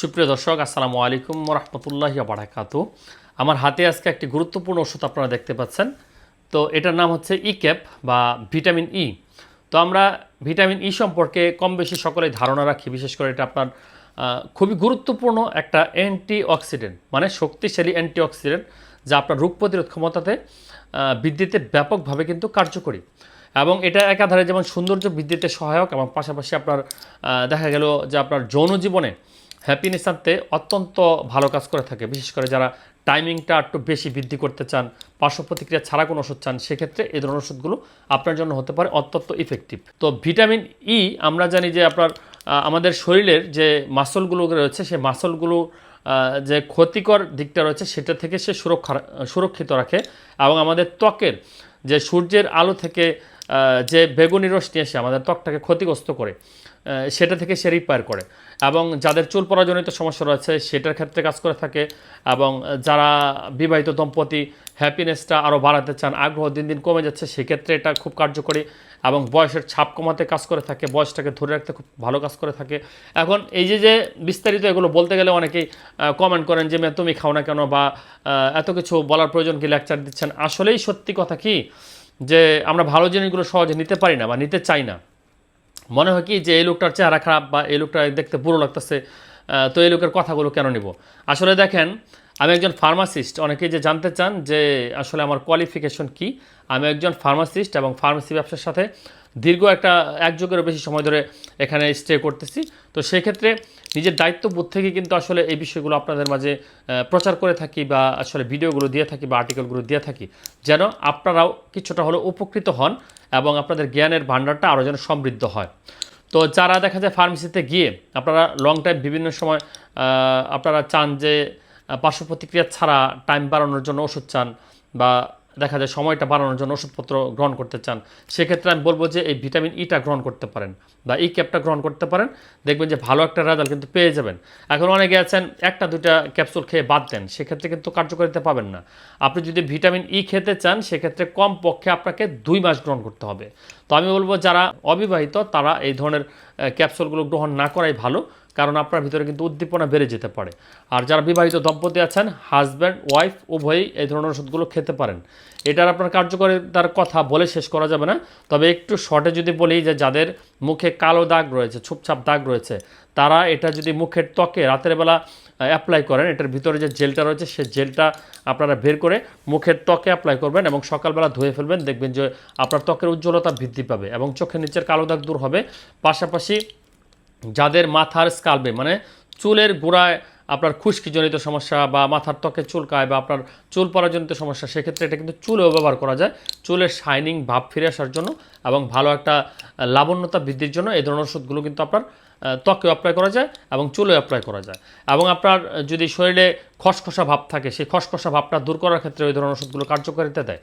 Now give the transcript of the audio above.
সুপ্রিয় দর্শক, আসসালামু আলাইকুম রহমতুল্লাহ বারাকাত আমার হাতে আজকে একটি গুরুত্বপূর্ণ ওষুধ আপনারা দেখতে পাচ্ছেন। তো এটার নাম হচ্ছে ই ক্যাপ বা ভিটামিন ই তো আমরা ভিটামিন ই সম্পর্কে কম বেশি সকলেই ধারণা রাখি, বিশেষ করে এটা আপনার খুবই গুরুত্বপূর্ণ একটা অ্যান্টি অক্সিডেন্ট মানে শক্তিশালী অ্যান্টি অক্সিডেন্ট যা আপনার রোগ প্রতিরোধ ক্ষমতাতে বৃদ্ধিতে ব্যাপকভাবে কিন্তু কার্যকরী। এবং এটা একাধারে যেমন সৌন্দর্য বৃদ্ধিতে সহায়ক, এবং পাশাপাশি আপনার দেখা গেল যে আপনার যৌন জীবনে হ্যাপিনেস আনতে অত্যন্ত ভালো কাজ করে থাকে। বিশেষ করে যারা টাইমিংটা একটু বেশি বৃদ্ধি করতে চান, পার্শ্ব প্রতিক্রিয়া ছাড়া কোনো ওষুধ চান, সেক্ষেত্রে এই ধরনের ওষুধগুলো আপনার জন্য হতে পারে অত্যন্ত ইফেক্টিভ তো ভিটামিন ই আমরা জানি যে আপনার আমাদের শরীরের যে মাসলগুলো রয়েছে, সেই মাসলগুলো যে ক্ষতিকর দিকটা রয়েছে, সেটা থেকে সে সুরক্ষা, সুরক্ষিত রাখে। এবং আমাদের ত্বকের যে সূর্যের আলো থেকে যে বেগুনি রশ্মি এসে আমাদের ত্বকটাকে ক্ষতিগ্রস্ত করে সেটা থেকে সে রিপেয়ার করে। এবং যাদের চুল পরাজনিত সমস্যা রয়েছে, সেটার ক্ষেত্রে কাজ করে থাকে। এবং যারা বিবাহিত দম্পতি হ্যাপিনেসটা আরও বাড়াতে চান, আগ্রহ দিন দিন কমে যাচ্ছে, সেক্ষেত্রে এটা খুব কার্যকরী। এবং বয়সের ছাপ কমাতে কাজ করে থাকে, বয়সটাকে ধরে রাখতে খুব ভালো কাজ করে থাকে। এখন এই যে যে বিস্তারিত এগুলো বলতে গেলে অনেকেই কমেন্ট করেন যে তুমি খাও না কেন? বা এত কিছু বলার প্রয়োজন কি? লেকচার দিচ্ছেন। আসলেই সত্যি কথা কি? যে আমরা ভালো জিনিসগুলো সহজে নিতে পারি না বা নিতে চাই না। মনে হয় কি যে এই লোকটার চেহারা খারাপ বা এই লোকটা দেখতে পুরো লাগতেছে তো এই লোকের কথাগুলো কেন নিব? আসলে দেখেন আমি একজন ফার্মাসিস্ট অনেকেই যে জানতে চান যে আসলে আমার কোয়ালিফিকেশন কি, আমি একজন ফার্মাসিস্ট এবং ফার্মেসি ব্যবসার সাথে দীর্ঘ একটা, এক যুগেরও বেশি সময় ধরে এখানে স্টে করতেছি। তো সেক্ষেত্রে নিজের দায়িত্ববোধ থেকে কিন্তু আসলে এই বিষয়গুলো আপনাদের মাঝে প্রচার করে থাকি বা আসলে ভিডিওগুলো দিয়ে থাকি বা আর্টিকেলগুলো দিয়ে থাকি। যেন আপনারাও কিছুটা হলেও উপকৃত হন এবং আপনাদের জ্ঞানের ভাণ্ডারটা আরও যেন সমৃদ্ধ হয়। তো যারা দেখা যায় ফার্মেসিতে গিয়ে আপনারা লং টাইম বিভিন্ন সময় আপনারা চান যে পার্শ্ব প্রতিক্রিয়া ছাড়া টাইম বাড়ানোর জন্য ওষুধ চান বা দেখা যায় সময়টা বাড়ানোর জন্য ওষুধপত্র গ্রহণ করতে চান, সেক্ষেত্রে আমি বলব যে এই ভিটামিন ইটা গ্রহণ করতে পারেন বা এই ক্যাপটা গ্রহণ করতে পারেন। দেখবেন যে ভালো একটা রেজাল্ট কিন্তু পেয়ে যাবেন। এখন অনেকে আছেন, একটা, দুইটা ক্যাপসুল খেয়ে বাদ দেন, সেক্ষেত্রে কিন্তু কার্যকারিতা পাবেন না। আপনি যদি ভিটামিন ই খেতে চান, সেক্ষেত্রে কম পক্ষে আপনাকে দুই মাস গ্রহণ করতে হবে। তো আমি বলব যারা অবিবাহিত, তারা এই ধরনের ক্যাপসুলগুলো গ্রহণ না করাই ভালো, কারণ আপনার ভিতরে কিন্তু উদ্দীপনা বেড়ে যেতে পারে। আর যারা বিবাহিত দম্পতি আছেন হাজব্যান্ড ওয়াইফ উভয়ই এই ধরনের ওষুধগুলো খেতে পারেন। এটার আপনার কার্যকারিতার কথা বলে শেষ করা যাবে না। তবে একটু শর্টে যদি বলি যে যাদের মুখে কালো দাগ রয়েছে, ছুপছাপ দাগ রয়েছে। তারা এটা যদি মুখের ত্বকে রাতের বেলা অ্যাপ্লাই করেন, এটার ভিতরে যে জেলটা রয়েছে, সে জেলটা আপনারা বের করে মুখের ত্বকে অ্যাপ্লাই করবেন এবং সকালবেলা ধুয়ে ফেলবেন, দেখবেন যে আপনার ত্বকের উজ্জ্বলতা বৃদ্ধি পাবে এবং চোখের নিচের কালো দাগ দূর হবে। পাশাপাশি যাদের মাথার স্কালবে মানে চুলের গোড়ায় আপনার খুশকিজনিত সমস্যা বা মাথার ত্বকে চুলকায় বা আপনার চুল পরাজনিত সমস্যা, সেক্ষেত্রে এটা কিন্তু চুলেও ব্যবহার করা যায়। চুলের শাইনিং ভাব ফিরে আসার জন্য এবং ভালো একটা লাবণ্যতা বৃদ্ধির জন্য এই ধরনের ওষুধগুলো কিন্তু আপনার ত্বকেও অ্যাপ্লাই করা যায় এবং চুলেও অ্যাপ্লাই করা যায়। এবং আপনার যদি শরীরে খসখসা ভাব থাকে, সেই খসখসা ভাবটা দূর করার ক্ষেত্রে ওই ধরনের ওষুধগুলো কার্যকারিতা দেয়।